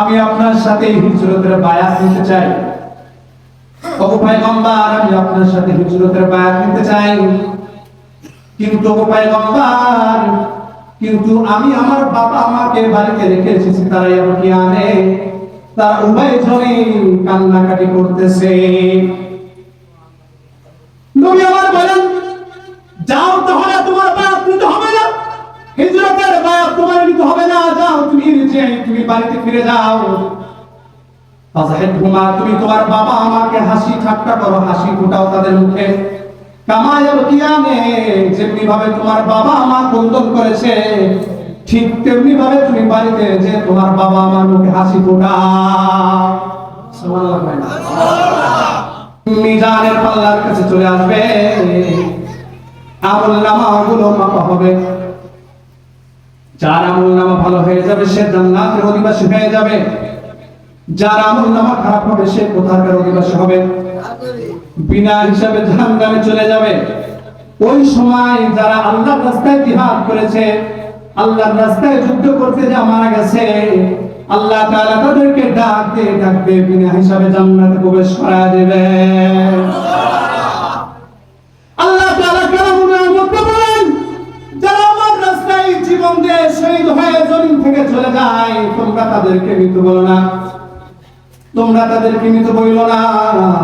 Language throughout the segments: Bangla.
আমি আপনার সাথে হিজরতের বায়াত নিতে চাই। ও পয়গম্বর, আমি আপনার সাথে হিজরতের বায়াত নিতে চাই। কিন্তু ও পয়গম্বর, কিন্তু আমি আমার বাবা আমাকে বাড়িতে রেখে এসেছি তারাই আমাকে আনে। তারা উভয় জনই কান্নাকাটি করতেছে। তুমি তুমি বাড়িতে ফিরে যাও। তুমি তোমার বাবা আমাকে হাসি ঠাট্টা করো, হাসি ফোটাও তাদের মুখে। আমার তেমনি ভাবে তুমি বাড়িতে যে তোমার বাবা আমার মুখে হাসি পাল্লার কাছে চলে আসবে। আমলগুলো মাপা হবে। যার আমল নামা ভালো হয়ে যাবে, সে জান্নাতের অধিবাসী হয়ে যাবে। যার আমল নামা খারাপ হবে, সে কোথাকার অধিবাসী হবে? বিনা হিসাবে জাহান্নামে চলে যাবে। ওই সময় যারা আল্লাহর রাস্তায় জিহাদ করেছে, আল্লাহর রাস্তায় যুদ্ধ করতে যা মারা গেছে, আল্লাহ তাআলা তাদেরকে ডাক দিয়ে ডাক দিয়ে বিনা হিসাবে জান্নাতে প্রবেশ করা দেবে। আল্লাহ তাআলা কালামুল দিয়ে শহীদ হয়ে জমিন থেকে চলে যায়, তোমরা তাদেরকে বলো না। তোমরা তাদেরকে মৃত বইল না,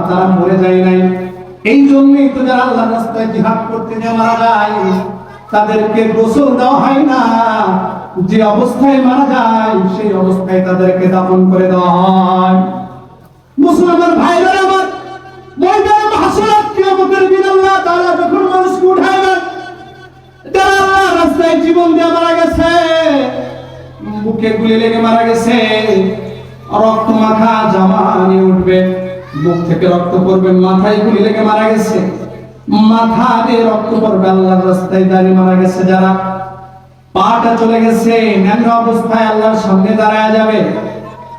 তারা মরে যায় নাই। এই জন্যই তো যারা আল্লাহর রাস্তায় জিহাদ করতে যে মারা যায়, তাদেরকে গোসল দেওয়া হয় না। যে অবস্থায় মারা যায়, সেই অবস্থায় তাদেরকে দাফন করে দেওয়া হয়। মুসলমান ভাইরা আমার, ময়দানে কিয়ামতের দিন আল্লাহ যখন মানুষকে আল্লাহর রাস্তায় জীবন দিয়ে বুকে গুলি লেগে মারা গেছে। রক্ত মাখা জামা নিয়ে উঠবে। মুখ থেকে রক্ত পড়বে, মাথায় গুলি লেগে মারা গেছে। মাথা দিয়ে রক্ত পড়বে, আল্লাহর রাস্তায় দাঁড়িয়ে মারা গেছে যারা। পাটা চলে গেছে, ন্যাংরা অবস্থায় আল্লাহর সামনে দাঁড়ায় যাবে।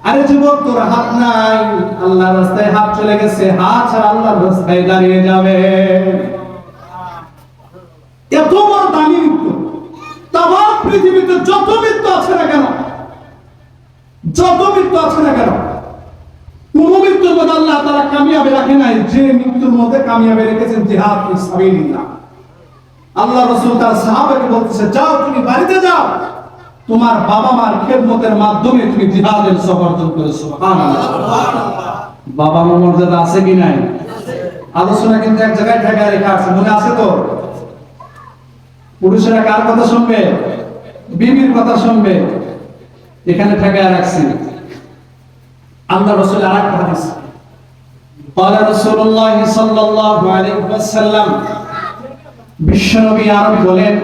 আরে যুবক, তোর হাত নাই। আল্লাহর রাস্তায় হাত চলে গেছে, হাত ছাড়া আল্লাহর রাস্তায় দাঁড়িয়ে যাবে। এত বড় দামি মৃত্যু। তাম পৃথিবীতে যত মৃত্যু আছে না কেন যত মৃত্যু আছে না কেন? কোন মৃত্যুর মধ্যে আল্লাহ তারা কামিয়াবে রাখে নাই। যে মৃত্যুর মধ্যে কামিয়াবে রেখেছেন জিহাদ সাবিলিল্লাহ। আল্লাহ রাসূল তার সাহাবাকে বলতেছে, যাও, তুমি বাড়িতে যাও। তোমার বাবা মার খেদমতের মাধ্যমে তুমি জিহাদের সমর্থন করে, সুবহানাল্লাহ। বাবা মার মর্যাদা আছে কি নাই? আলোচনা কিন্তু এক জায়গায় ঠেকায় রেখে আছে, মনে আছে তো? পুরুষেরা কার কথা শুনবে? বিবির কথা শুনবে? এখানে ঠেকায় রাখছি আল্লাহ রসুল আর একটা হাদিস قال رسول الله صلى الله عليه وسلم বিশ্বনবী আরব বলেন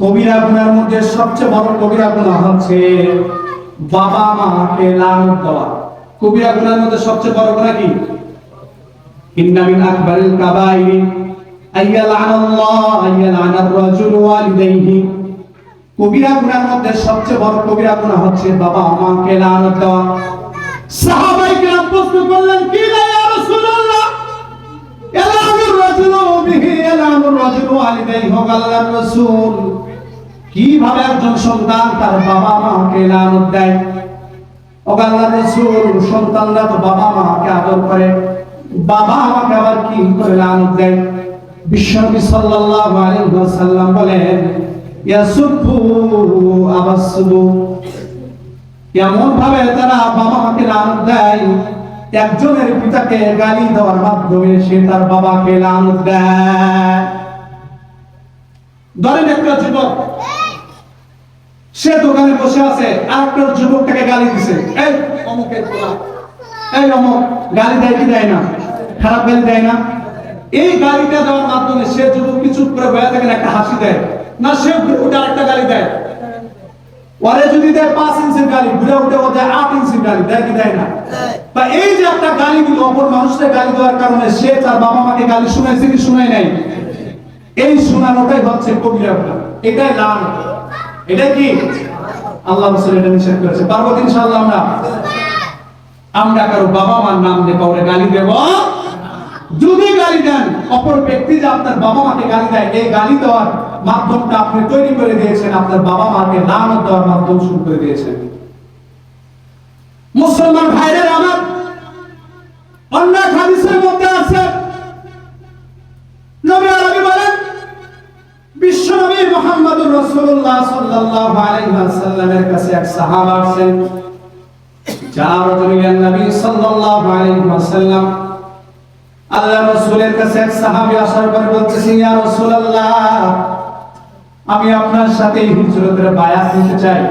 কবিরা গুনার মধ্যে সবচেয়ে বড় কবিরা গুনাহ হচ্ছে বাবা মাকে লানত দেওয়া কবিরা গুনার মধ্যে সবচেয়ে বড় গুনাহ কি ইন্না মিন আকবারিল কাবাইরি আইয়ালান আল্লাহ আইয়ালান রাজুল ওয়ালিদাইহি কবিরা গুনার মধ্যে সবচেয়ে বড় কবিরা গুনাহ হচ্ছে বাবা মাকে লানত সাহাবাই কেরাম প্রশ্ন করলেন, কি লা ইয়া রাসূলুল্লাহ? এলানুর রাজুল বিহি এলানুর রাজুল ওয়ালিদাইহি হোক আল্লাহর রাসূল। কীভাবে একজন সন্তান তার বাবা মাকে লানত দেয়? আল্লাহর রাসূল, সন্তানরা তো বাবা মাকে আদর করে। বাবা আমাকে আবার কি করে লানত দেয়? বিশ্বনবী সাল্লাল্লাহু আলাইহি ওয়াসাল্লাম বলেন এমন ভাবে তারা বাবা মাকে দেয়? একজনের পিতাকে গালি দেওয়ার মাধ্যমে সে তার বাবাকে দেয়। ধরেন একটা যুবক, সে দোকানে বসে আছে আর একটা যুবকটাকে গালি দিছে। এই অমুকের এই অমুক, গালি দেয় কি দেয় না? খারাপ গালি দেয় না? এই গালিটা দেওয়ার মাধ্যমে সে যুবক কি চুপ করে বয়ে থাকেন, একটা হাসি দেয়। না, সে উঠে আরেকটা গালি দেয়। ওরে যদি দেয় পাঁচ ইঞ্চির গালি ঘুরে উঠে ও দেয় আট ইঞ্চির গালি, দেয় কি দেয় না? বা এই যে একটা গালি দিল অপর মানুষের গালি দেওয়ার কারণে সে তার বাবা মাকে গালি শুনাইছে কি শুনাই নাই? এই শোনানোটাই হচ্ছে কবিরা এটাই লান। এটা কি? আল্লাহ রাসূল এটা নিষেধ করেছে। পারব তো ইনশাআল্লাহ আমরা? আমরা কারও বাবা মার নাম দিয়ে কাউরে গালি দেব? যদি গালি দেন, অপর ব্যক্তি যে আপনার বাবা মাকে গালি দেয়, এই গালি দেওয়ার মাধ্যমটা আপনি তৈরি করে দিয়েছেন, আপনার বাবা মাকে লানত দেওয়ার মাধ্যম শুরু করে দিয়েছেন। মুসলমান ভাইদের আমার অন্য হাদিসের মধ্যে আছে। নবী আরবি বলেন বিশ্বনবী মুহাম্মদুর রাসূলুল্লাহ সাল্লাল্লাহু আলাইহি ওয়াসাল্লামের কাছে এক সাহাবা আসেন যারা নবী সাল্লাল্লাহু আলাইহি ওয়াসাল্লাম আল্লাহ রাসূলের কাছে এক সাহাবী আসার পর বলতেছেন ইয়া রাসূলুল্লাহ, আমি আপনার সাথে হিজরতের বায়াত নিতে চাই।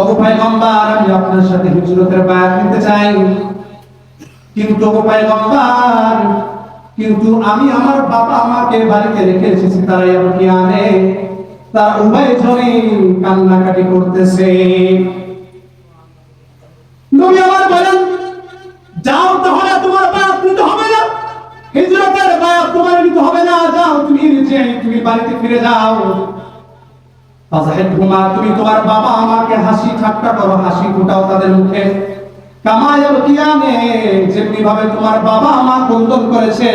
ওগো পয়গম্বর, আমি আপনার সাথে হিজরতের বায়াত নিতে চাই। কিন্তু ওগো পয়গম্বর, কিন্তু আমি আমার বাবা মাকে বাড়িতে রেখে এসেছি তারাই আমাকে আনে। তার উভয় জনে কান্নাকাটি করতেছে। নবী হিজরতের বায়াত তোমার নিতে হবে না, যাও তুমি নিজে, তুমি বাড়িতে ফিরে যাও। তুমি তোমার বাবা আমাকে হাসি ঠাট্টা করো, হাসি ফোটাও তাদের মুখে। কামায়াল কিয়ামে যেমনি ভাবে তোমার বাবা করেছে,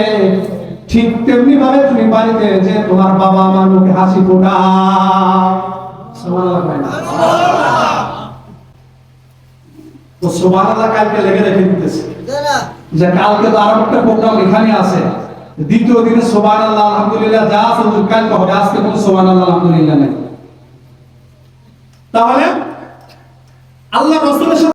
ঠিক তেমনি ভাবে তুমি বাড়িতে যে তোমার বাবা আমার মুখে হাসি ফোটাও। কালকে লেগে রেখে দিতেছে। যে কালকে তো আরও একটা প্রোগ্রাম এখানে আছে। দ্বিতীয় দিনে আল্লাহ আলহামদুলিল্লাহ, যা আছে কালকে হবে। আজকে কোনো আল্লাহ আলহামদুলিল্লাহ নেই। তাহলে আল্লাহ রসুলের